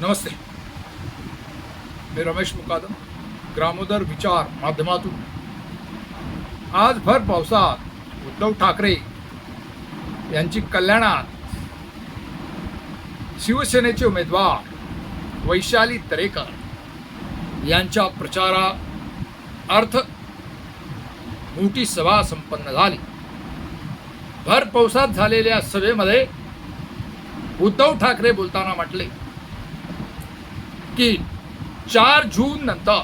नमस्ते। मी रमेश मुकादम ग्रामोदर विचार माध्यमातून। आज भर पावसात उद्धव ठाकरे यांची कल्याणात शिवसेनेचे उमेदवार वैशाली दरेकर यांच्या प्रचारा अर्थ मोठी सभा संपन्न झाली. भर पावसात झालेल्या सभेमध्ये उद्धव ठाकरे बोलताना म्हटले की चार जून नंतर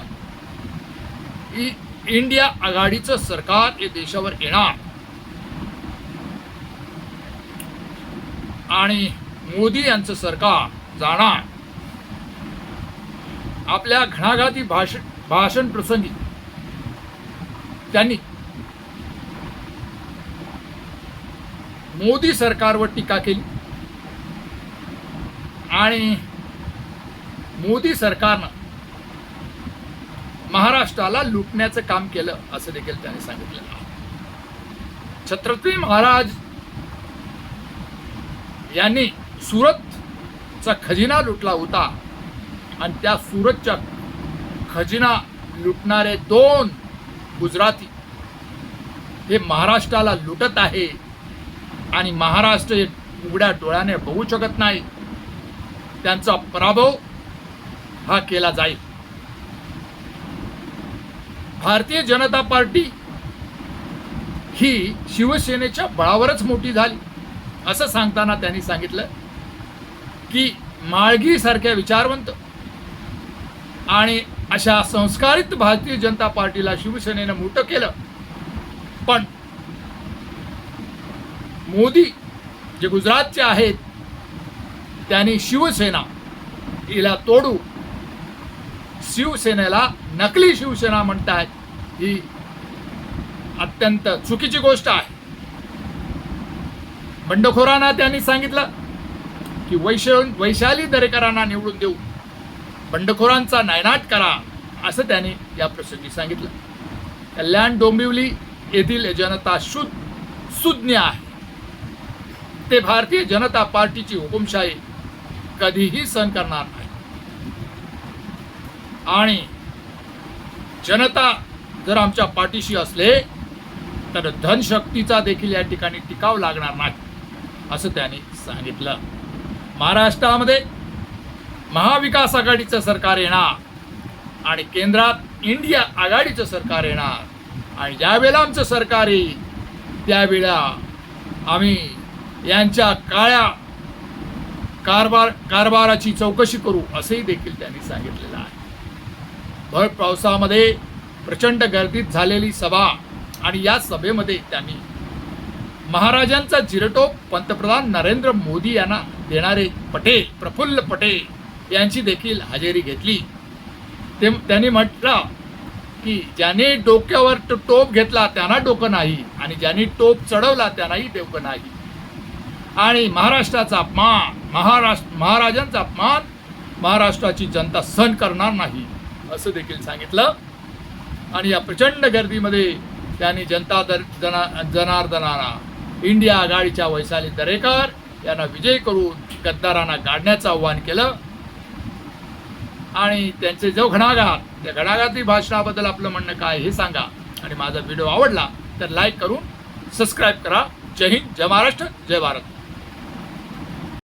इ- इंडिया आघाडीचं सरकार हे देशावर येणार. आणि मोदी यांचं सरकार जाणार. आपल्या घणाघाती भाषण भाषण प्रसंगी त्यांनी मोदी सरकारवर टीका केली. आणि मोदी सरकारनं महाराष्ट्राला लुटण्याचं काम केलं असं देखील त्याने सांगितलेलं आहे छत्रपती महाराज यांनी सुरतचा खजिना लुटला होता आणि त्या सुरतच्या खजिना लुटणारे दोन गुजराती हे महाराष्ट्राला लुटत आहे आणि महाराष्ट्र हे उघड्या डोळ्याने बघू शकत नाही. त्यांचा पराभव हा केला जाईल. भारतीय जनता पार्टी ही शिवसेनेच्या बळावरच मोठी झाली. असं सांगताना त्यांनी सांगितलं की माळगी सारख्या विचारवंत आणि अशा संस्कारित भारतीय जनता पार्टीला शिवसेनेनं मोठं केलं. पण मोदी जे गुजरातचे आहेत त्यांनी शिवसेना हिला तोडू शिवसेनेला नकली शिवसेना म्हणतायत ही अत्यंत चुकीची गोष्ट आहे. बंडखोरांना त्यांनी सांगितलं की वैश वैशाली दरेकरांना निवडून देऊ. बंडखोरांचा नायनाट करा असं त्यांनी या प्रसंगी सांगितलं. कल्याण डोंबिवली येथील जनता शुद्ध सुज्ञ आहे. ते भारतीय जनता पार्टीची हुकुमशाही कधीही सहन करणार नाही. आणि जनता जर आमच्या पाठीशी असले तर धनशक्तीचा देखील या ठिकाणी टिकाव लागणार नाही असं त्यांनी सांगितलं. महाराष्ट्रामध्ये महाविकास आघाडीचं सरकार येणार आणि केंद्रात इंडिया आघाडीचं सरकार येणार. आणि ज्यावेळेला आमचं सरकार येईल त्यावेळेला आम्ही यांच्या काळ्या कारभार कारभाराची चौकशी करू असंही देखील त्यांनी सांगितलेलं आहे. भर पावसामध्ये प्रचंड गर्दीत झालेली सभा आणि या सभेमध्ये त्यांनी महाराजांचा जिरटोप पंतप्रधान नरेंद्र मोदी यांना देणारे पटेल प्रफुल्ल पटेल यांची देखील हजेरी घेतली. ते त्यांनी म्हटलं की ज्याने डोक्यावर टोप घेतला त्यांना डोकं नाही आणि ज्याने टोप चढवला त्यांनाही डोकं नाही. आणि महाराष्ट्राचा अपमान महाराष्ट्र महाराजांचा अपमान महाराष्ट्राची जनता सहन करणार नाही. असं देखील सांगितलं. आणि या प्रचंड गर्दीमध्ये त्यांनी जनता दर जना जनार्दनाला इंडिया आघाडीच्या वैशाली दरेकर यांना विजय करून गद्दारांना गाडण्याचं आव्हान केलं. आणि त्यांचे जो घणाघात त्या घणाघाती भाषणाबद्दल आपलं म्हणणं काय हे सांगा. आणि माझा व्हिडिओ आवडला तर लाईक करून सबस्क्राईब करा. जय हिंद जय महाराष्ट्र जय भारत.